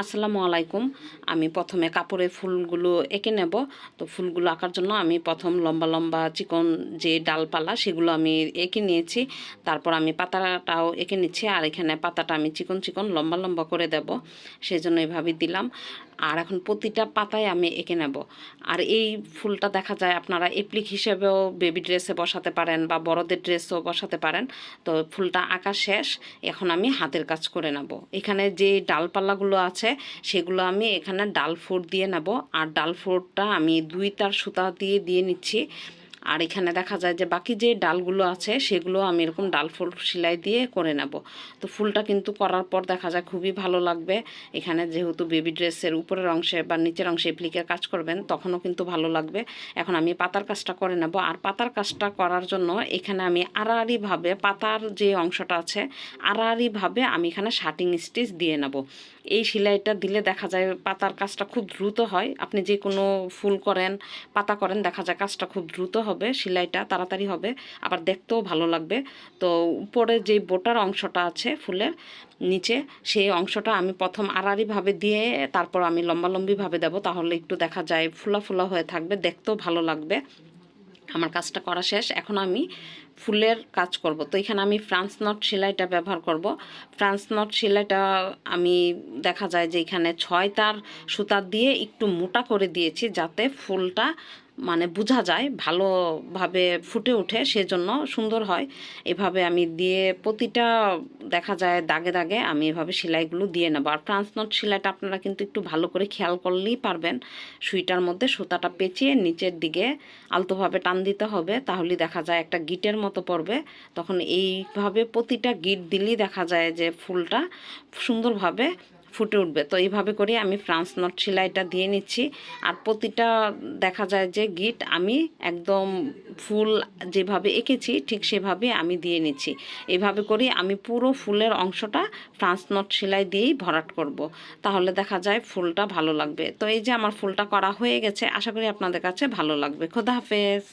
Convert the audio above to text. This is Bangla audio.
আসসালামু আলাইকুম। আমি প্রথমে কাপড়ে ফুলগুলো এঁকে নেব। তো ফুলগুলো আঁকার জন্য আমি প্রথম লম্বা লম্বা চিকন যে ডালপালা সেগুলো আমি এঁকে নিয়েছি। তারপর আমি পাতাটাও এঁকে নিচ্ছি আর এখানে পাতাটা আমি চিকন চিকন লম্বা লম্বা করে দেব। সেই জন্য এভাবে দিলাম। আর এখন প্রতিটা পাতায় আমি এঁকে নেব। আর এই ফুলটা দেখা যায় আপনারা এপ্লিক হিসেবেও বেবি ড্রেসে বসাতে পারেন বা বড়দের ড্রেসও বসাতে পারেন। তো ফুলটা আঁকা শেষ। এখন আমি হাতের কাজ করে নেব। এখানে যে ডালপালাগুলো আছে সেগুলো আমি এখানে ডাল ফোড় দিয়ে নেব। আর ডাল ফোড়টা আমি দুই তার সুতা দিয়ে দিয়ে নিচ্ছি। আর এখানে দেখা যায় যে বাকি যে ডালগুলো আছে সেগুলো আমি এরকম ডাল ফুল সেলাই দিয়ে করে নেব। তো ফুলটা কিন্তু করার পর দেখা যায় খুবই ভালো লাগবে। এখানে যেহেতু বেবি ড্রেসের উপরের অংশে বা নিচের অংশে এপ্লিকের কাজ করবেন, তখনও কিন্তু ভালো লাগবে। এখন আমি পাতার কাজটা করে নেব। আর পাতার কাজটা করার জন্য এখানে আমি আড়াআড়িভাবে পাতার যে অংশটা আছে, আড়াআড়িভাবে আমি এখানে শার্টিং স্টিচ দিয়ে নেব। এই সেলাইটা দিলে দেখা যায় পাতার কাজটা খুব দ্রুত হয়। আপনি যে কোনো ফুল করেন, পাতা করেন, দেখা যায় কাজটা খুব দ্রুত হবে, সেলাইটা তাড়াতাড়ি হবে, আবার দেখতেও ভালো লাগবে। তো উপরে যে বোটার অংশটা আছে ফুলের নিচে, সেই অংশটা আমি প্রথম আড়াড়িভাবে দিয়ে তারপর আমি লম্বালম্বিভাবে দেবো, তাহলে একটু দেখা যায় ফুলা ফুলা হয়ে থাকবে, দেখতেও ভালো লাগবে। আমার কাজটা করা শেষ। এখন আমি ফুলের কাজ করব। তো এখানে আমি ফ্রান্স নট সেলাইটা ব্যবহার করব। ফ্রান্স নট সেলাইটা আমি দেখা যায় যে এখানে ছয় তার সুতা দিয়ে একটু মোটা করে দিয়েছি যাতে ফুলটা মানে বোঝা যায়, ভালোভাবে ফুটে ওঠে, সেজন্য সুন্দর হয়। এভাবে আমি দিয়ে প্রতিটা দেখা যায় দাগে দাগে আমি এভাবে সেলাইগুলো দিয়ে নেব। আর ফ্রান্স নট সেলাইটা আপনারা কিন্তু একটু ভালো করে খেয়াল করলেই পারবেন। সুইটার মধ্যে সুতাটা পেঁচিয়ে নিচের দিকে আলতোভাবে টান দিতে হবে তাহলে দেখা যায় একটা গিটের মতো পড়বে। তখন এইভাবে প্রতিটা গিট দিলেই দেখা যায় যে ফুলটা সুন্দরভাবে ফুটে উঠবে। তো এইভাবে করে আমি ফ্রান্স নট সেলাইটা দিয়ে নিচ্ছি। আর প্রতিটা দেখা যায় যে গিট আমি একদম ফুল যেভাবে এঁকেছি, ঠিক সেভাবে আমি দিয়ে নিচ্ছি। এইভাবে করে আমি পুরো ফুলের অংশটা ফ্রান্স নট সেলাই দিয়েই ভরাট করব। তাহলে দেখা যায় ফুলটা ভালো লাগবে। তো এই যে আমার ফুলটা করা হয়ে গেছে, আশা করি আপনাদের কাছে ভালো লাগবে। খোদা হাফেজ।